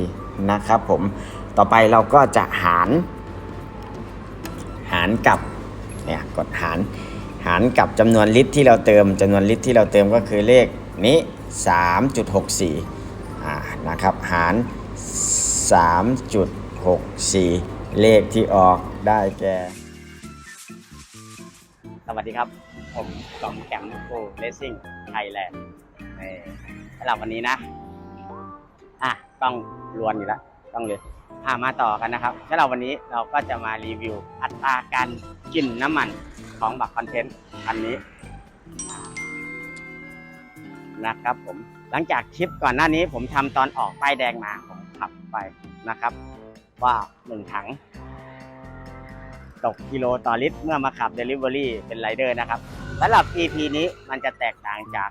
4 นะครับผม ต่อไปเราก็จะหาร หารกับเนี่ยกดหาร หารกับจำนวนลิตรที่เราเติมจำนวนลิตรที่เราเติมก็คือเลขนี้ 3.64อ่านะครับหาร 3.64 เลขที่ออกได้แก่สวัสดีครับ ผมกอมแกมโกเลสซิ่งไทยแลนด์สำหรับวันนี้นะ ต้องลวนอยู่แล้วต้องเลยอะมาต่อกันนะครับสำหรับวันนี้เราก็จะมารีวิวอัตราการกินน้ำมันของบักคอนเทนต์อันนี้นะครับผมหลังจากคลิปก่อนหน้านี้ผมทำตอนออกป้ายแดงมาผมขับไปนะครับ ว่าหนึ่งถัง ตกกิโลต่อลิตรเมื่อมาขับ Delivery เป็นไรเดอร์นะครับสำหรับ EP นี้มันจะแตกต่างจาก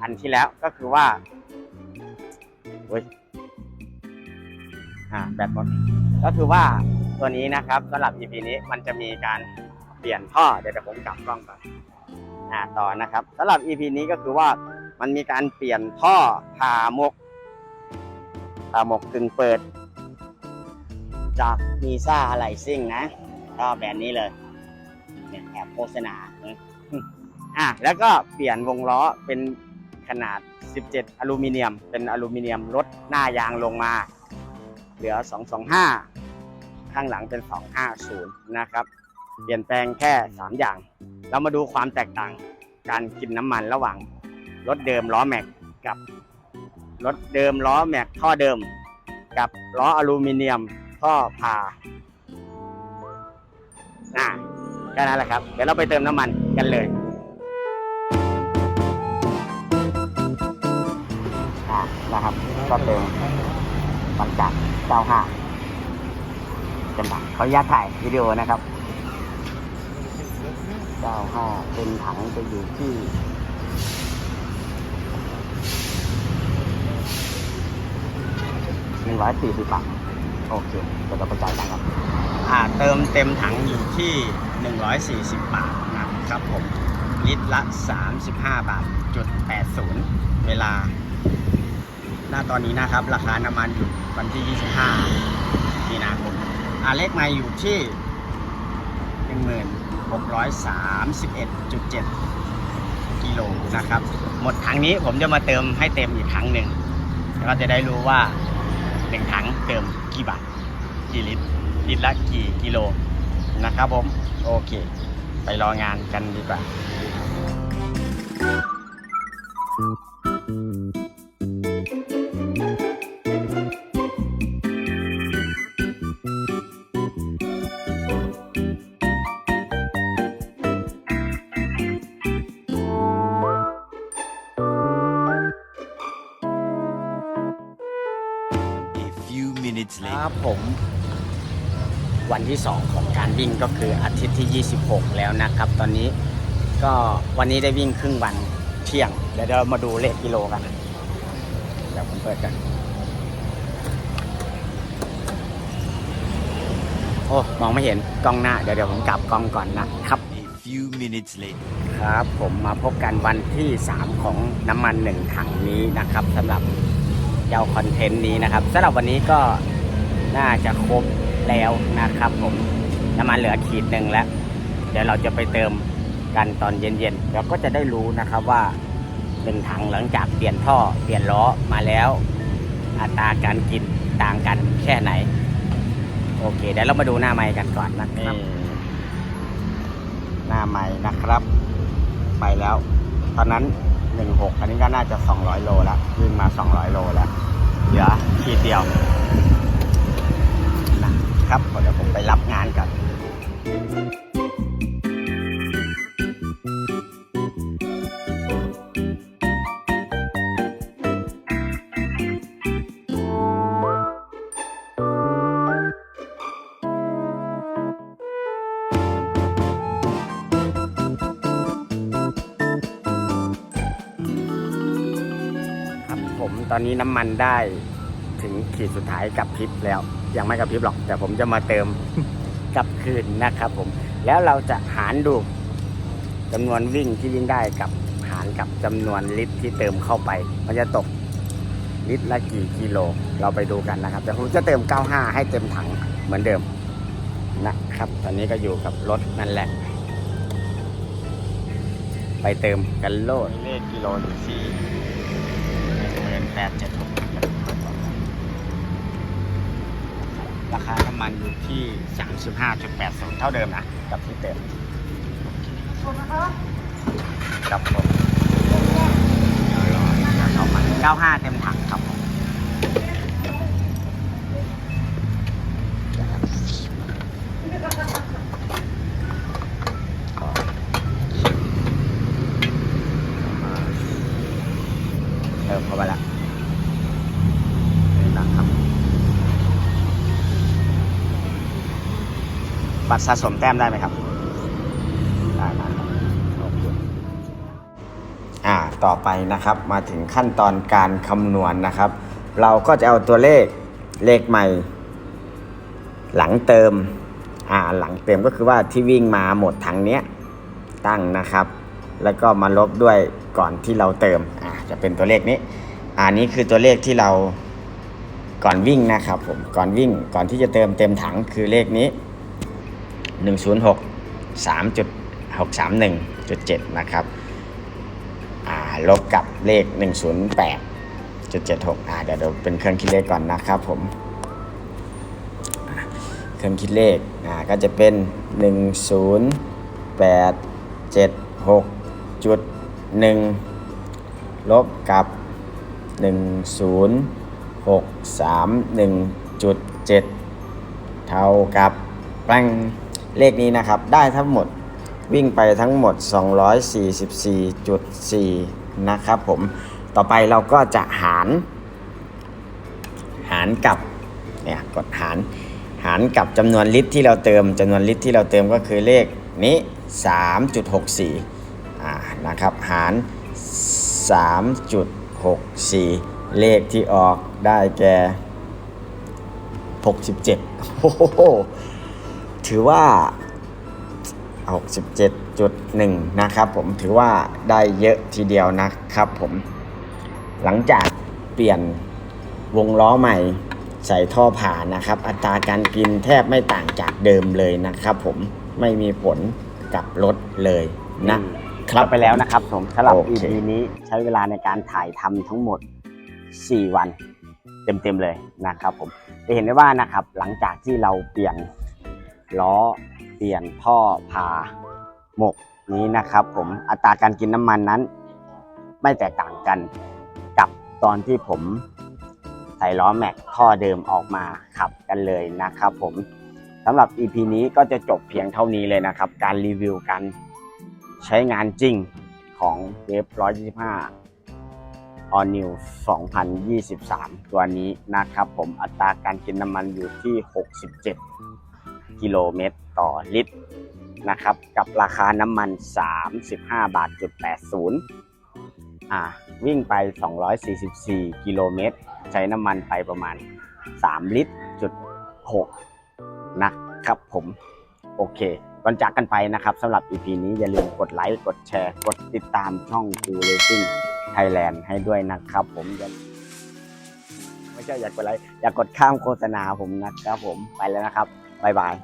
อันที่แล้วก็คือว่าเว้ย อ่าแบตหมดก็คือว่าตัวนี้นะครับสำหรับ EP นี้มันจะมีการเปลี่ยนท่อเดี๋ยวผมกลับกล้องก่อนอ่าต่อนะครับสำหรับ EP นี้ก็คือว่ามันมีการเปลี่ยนท่อผ่ามกผ่ามกกึ่งเปิด จากมีซ่าอะไรซิ่งนะก็แบรนด์นี้เลยเนี่ยแอบโฆษณาอะแล้วก็เปลี่ยนวงล้อเป็นขนาด 17 อลูมิเนียม เป็นอลูมิเนียมลดหน้ายางลงมา เหลือ 225 ข้างหลังเป็น 250 นะครับ เปลี่ยนแปลงแค่ 3 อย่าง เรามาดูความแตกต่างการกินน้ำมันระหว่างรถเดิมล้อแม็กกับรถเดิมล้อแม็กท่อเดิม กับล้ออลูมิเนียมท่อผ่าอ่าแค่นั้นแหละครับ เดี๋ยวเราไปเติมน้ำมันกันเลยอ่านะครับก็เติม บางจาก95เป็นถังเขาญาตถ่ายวิดีโอนะครับ95เป็นถังจะอยู่ที่หนึ่งร้อยสี่สิบบาทโอเคเดี๋ยวเราไปจ่ายตังค์กันอ่าเติมเต็มถังอยู่ที่หนึ่งร้อยสี่สิบบาทนะครับผมลิตรละ35บห้าบาทจุด80เวลา หน้าตอนนี้นะครับ ราคาน้ำมันอยู่วันที่ 25 มีนาคมอ่าเลขไมาอยู่ที่ 1631.7 กิโลนะครับ หมดถังนี้ผมจะมาเติมให้เต็มอีกครั้งหนึ่งแล้วก็จะได้รู้ว่าหนึ่งถังเติมกี่บาทกี่ลิตรลิตรละกี่กิโลนะครับผมโอเค ไปรองานกันดีกว่า A ผม วันที่ 2 ของการวิ่งก็คืออาทิตย์ที่ 26 แล้วนะครับ ตอนนี้ก็วันนี้ได้วิ่งครึ่งวันเที่ยง เดี๋ยวเรามาดูเลขกิโลกันนะเดี๋ยวผมเปิดกัน โอ้ มองไม่เห็นกล้องหน้า เดี๋ยวเดี๋ยวผมกลับกล้องก่อนนะครับ A few minutes later. ครับ ผมมาพบกันวันที่ 3 ของน้ำมันหนึ่งถังนี้นะครับสำหรับเจ้าคอนเทนต์นี้นะครับสำหรับวันนี้ก็ น่าจะครบแล้วนะครับผมน้ำมันเหลือขีดหนึ่งแล้ว เดี๋ยวเราจะไปเติมกันตอนเย็นๆเดี๋ยวก็จะได้รู้นะครับว่าหนึ่งถังหลังจากเปลี่ยนท่อเปลี่ยนล้อมาแล้ว อัตราการกินต่างกันแค่ไหน โอเค เดี๋ยวเรามาดูหน้าไม้กันก่อนนะครับ หน้าใหม่นะครับ ไปแล้ว ตอนนั้น 16 อันนี้ก็น่าจะ 200 โลแล้ววิ่งมา 200 โลแล้วเหลือขีดเดียวนะ ครับเดี๋ยวผมไปรับงานก่อนครับผมตอนนี้น้ำมันได้ ถึงขีดสุดท้ายกับพริบแล้ว ยังไม่กับพริบหรอก แต่ผมจะมาเติมกับคืนนะครับผม แล้วเราจะหารดูจำนวนวิ่งที่วิ่งได้กับหารกับจำนวนลิตรที่เติมเข้าไป มันจะตกลิตรละกี่กิโล เราไปดูกันนะครับ แต่ผมจะเติม 95 ให้เต็มถังเหมือนเดิมนะครับ ตอนนี้ก็อยู่กับรถนั่นแหละ ไปเติมกันโลดเลขกิโลอยู่ที่หมื่นแปดเจ็ด ราคาน้ำมันอยู่ที่ 35.80 เท่าเดิมนะ กับที่เติมกับผมเดี๋ยวรอเข้ามา95 เต็มถังครับผม บัตรสะสมแต้มได้ไหมครับได้ครับอ่าต่อไปนะครับมาถึงขั้นตอนการคำนวณนะครับ เราก็จะเอาตัวเลขเลขใหม่ หลังเติมอ่าหลังเติมก็คือว่าที่วิ่งมาหมดถังเนี้ยตั้งนะครับ แล้วก็มาลบด้วยก่อนที่เราเติมอ่าจะเป็นตัวเลขนี้อันนี้คือตัวเลขที่เราก่อนวิ่งนะครับผมก่อนวิ่งก่อนที่จะเติมเต็มถังคือเลขนี้ 106 3.631.7 นะครับลบกับเลข 108.76อ่าเดี๋ยวเป็นเครื่องคิดเลขก่อนนะครับผมเครื่องคิดเลขอ่าก็จะเป็น 10876.1 ลบกับ 10631.7 เท่ากับแปลง เลขนี้นะครับ ได้ทั้งหมดวิ่งไปทั้งหมด 244.4 นะครับผม ต่อไปเราก็จะหาร หารกับเนี่ยกดหาร หารกับจำนวนลิตรที่เราเติมจำนวนลิตรที่เราเติมก็คือเลขนี้ 3.64อ่านะครับ หาร 3.64 เลขที่ออกได้แก่67โอ้โห ถือว่า67.1 นะครับผมถือว่าได้เยอะทีเดียวนะครับผม หลังจากเปลี่ยนวงล้อใหม่ใส่ท่อผ่านะครับ อัตราการกินแทบไม่ต่างจากเดิมเลยนะครับผมไม่มีผลกับรถเลยนะครับไปแล้วนะครับผมสำหรับโอเค EP นี้ใช้เวลาในการถ่ายทำทั้งหมด 4 วันเต็มๆเลยนะครับผมจะเห็นได้ว่านะครับหลังจากที่เราเปลี่ยน ล้อเปลี่ยนท่อพาหมกนี้นะครับ ผมอัตราการกินน้ำมันนั้น ไม่แตกต่างกันกับตอนที่ผมใส่ล้อแม็กท่อเดิมออกมาขับกันเลยนะครับ ผมสำหรับ EP นี้ก็จะจบเพียงเท่านี้เลยนะครับ การรีวิวการใช้งานจริงของเวฟ125 All New 2023 ตัวนี้นะครับผมอัตราการกินน้ำมันอยู่ที่ 67 กิโลเมตรต่อลิตรนะครับ กับราคาน้ำมัน 35 บาทจุด80อ่าวิ่งไป 244 กิโลเมตร ใช้น้ำมันไปประมาณ 3 ลิตรจุด6นะครับผม โอเคก่อนจากกันไปนะครับสำหรับ EP นี้อย่าลืมกดไลค์ กดแชร์ กดติดตามช่อง g o Racing Thailand ให้ด้วยนะครับผมอย่าไม่ใช่อยากกดไลค์อยากกดข้ามโฆษณาผมนะครับผมไปแล้วนะครับ บ๊ายบาย